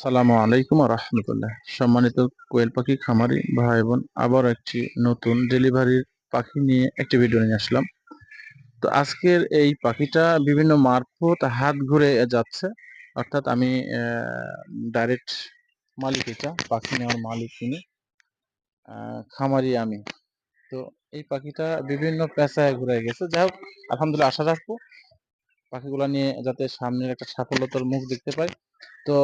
সালামু আলাইকুম রহমতুল্লাহ। সম্মানিত কোয়েল পাখি, খামারি ভাই বোন আবার একটি নতুন ডেলিভারির পাখি নিয়ে একটি ভিডিও নিয়ে আসলাম। তো আজকের এই পাখিটা বিভিন্ন মারফত হাত ঘুরে যাচ্ছে। অর্থাৎ আমি ডাইরেক্ট মালিক এটা, পাখি নেওয়ার মালিক তিনি খামারি আমি। তো এই পাখিটা বিভিন্ন পেশায় ঘুরে গেছে। যাই হোক, আলহামদুলিল্লাহ আশা রাখব পাখিগুলা নিয়ে যাতে সামনের একটা সাফল্যতার মুখ দেখতে পাই। তো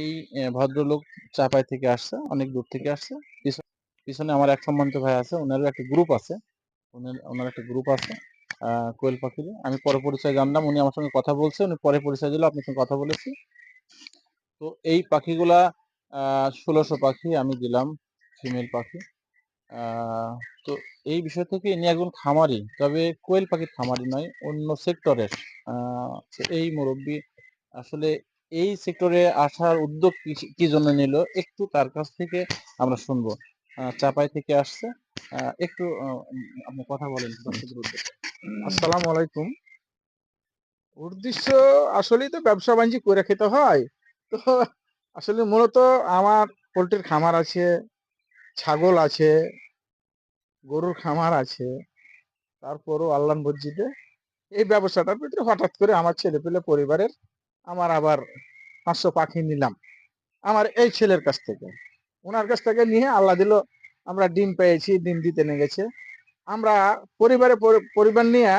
এই ভদ্রলোক চাপাই থেকে আসছে, অনেক দূর থেকে আসছে। পিছ- পিছনে আমার এক সম্মানিত ভাই আছে, ওনারও একটা গ্রুপ আছে। ওনার একটা গ্রুপ আছে কোয়েল পাখির আমি পরে পরিচয় জানলাম, উনি আমার সঙ্গে কথা বলছে, উনি পরে পরিচয় দিল, আপনার সঙ্গে কথা বলেছি। তো এই পাখিগুলা ষোলোশো পাখি আমি দিলাম ফিমেল পাখি। তো এই বিষয় থেকে ইনি একজন খামারি, তবে কোয়েল পাখির খামারি নয়, অন্য সেক্টরের এই মুরব্বী আসলে এই সেক্টরে আসার উদ্যোগ কি- জন্য নিল, একটু তার কাছ থেকে আমরা শুনব। চাপাই থেকে আসছে। একটু আপনি কথা বলেন আসসালামু আলাইকুম। উদ্দেশ্য আসলেই তো ব্যবসা বাণিজ্য করে খেতে হয়। তো আসলে মূলত আমার পোলট্রির খামার আছে, ছাগল আছে, গরুর খামার আছে, তারপরও আল্লাহ মসজিদে। এই ব্যবসাটার ভিতরে হঠাৎ করে আমার ছেলে পেলে পরিবারের আমার আবার পাঁচশো পাখি নিলাম। আমার এই ছেলের কাছ থেকে। ওনার কাছ থেকে নিয়ে আল্লাহ দিল, আমরা ডিম পেয়েছি, ডিম দিতে নিয়ে গেছে আমরা পরিবারে পরিবার নিয়ে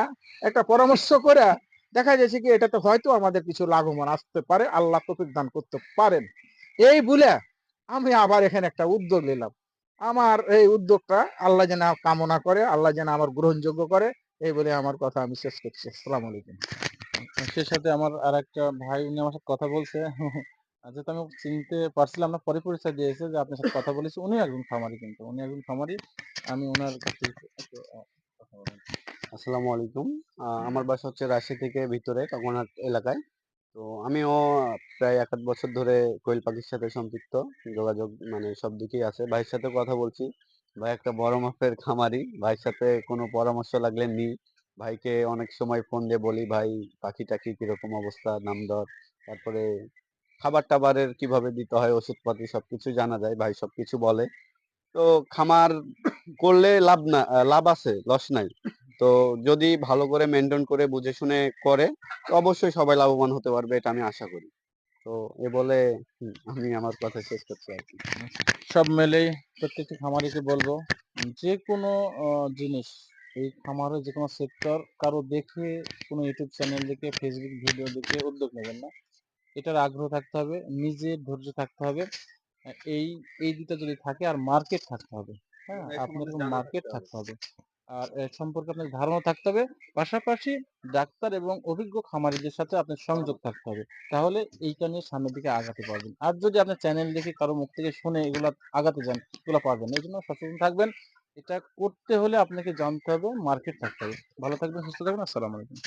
একটা পরামর্শ করে দেখা যাচ্ছে কি, এটাতে হয়তো আমাদের কিছু লাভবান আসতে পারে, আল্লাহ তৌফিক দান করতে পারেন। এই বলে আমি আবার এখানে একটা উদ্যোগ নিলাম। আমার এই উদ্যোগটা আল্লাহ যেন কামনা করে, আল্লাহ যেন আমার গ্রহণযোগ্য করে, এই বলে আমার কথা আমি শেষ করছি। আসসালামু আলাইকুম। সে সাথে আমার আর একটা ভাই উনি আমার সাথে কথা বলছে। আচ্ছা তো আমি চিনতে পারছিলাম না পরে পরিচয় দিয়েছে যে আপনার সাথে কথা বলেছি। উনি একজন খামারি কিন্তু উনি একজন খামারি। আমি ওনার কাছে কথা। আসসালামু আলাইকুম। আমার বাসা হচ্ছে রাজশাহী থেকে ভিতরে কাকনাট এলাকায়। তো আমিও প্রায় এক আধ বছর ধরে কোয়েল পাখির সাথে সম্পৃক্ত যোগাযোগ মানে সব দিকেই আছে। ভাইয়ের সাথে কথা বলছি। ভাই একটা বড় মাপের খামারি ভাইয়ের সাথে কোনো পরামর্শ লাগলে নি ভাইকে অনেক সময় ফোন দিয়ে বলি, ভাই পাখি টাখি কীরকম অবস্থা? নাম দর তারপরে খাবার টাবারের কীভাবে দিতে হয়, ওষুধপাতি সবকিছু জানা যায়, ভাই সবকিছু বলে। তো খামার করলে লাভ না লাভ আছে, লস নাই। তো যদি ভালো করে মেনটেন করে, বুঝে শুনে করে, তো অবশ্যই সবাই লাভবান হতে পারবে, এটা আমি আশা করি। তো এ বলে আমি আমার কথা শেষ করছি আর কি। সব মিলেই প্রত্যেকটি খামারিকে বলব, যে কোনো জিনিস এই খামারের যে কোনো সেক্টর কারও দেখে কোনো ইউটিউব চ্যানেল দেখে ফেসবুক ভিডিও দেখে উদ্যোগ নেবেন না। এটার আগ্রহ থাকতে হবে নিজের ধৈর্য থাকতে হবে। এই এই দুটো যদি থাকে আর মার্কেট থাকতে হবে। হ্যাঁ আপনার মার্কেট থাকতে হবে। আর এর সম্পর্কে আপনার ধারণা থাকতে হবে। পাশাপাশি ডাক্তার এবং অভিজ্ঞ খামারিদের সাথে আপনার সংযোগ থাকতে হবে। তাহলে এইটা নিয়ে সামনের দিকে আগাতে পারবেন। আর যদি আপনার চ্যানেল দেখে কারও মুখ থেকে শুনে এগুলা আগাতে যান এগুলো পারবেন। এই জন্য সচেতন থাকবেন। এটা করতে হলে আপনাকে জানতে হবে, মার্কেট থাকতে হবে। ভালো থাকবেন, সুস্থ থাকবেন, আসসালামু আলাইকুম।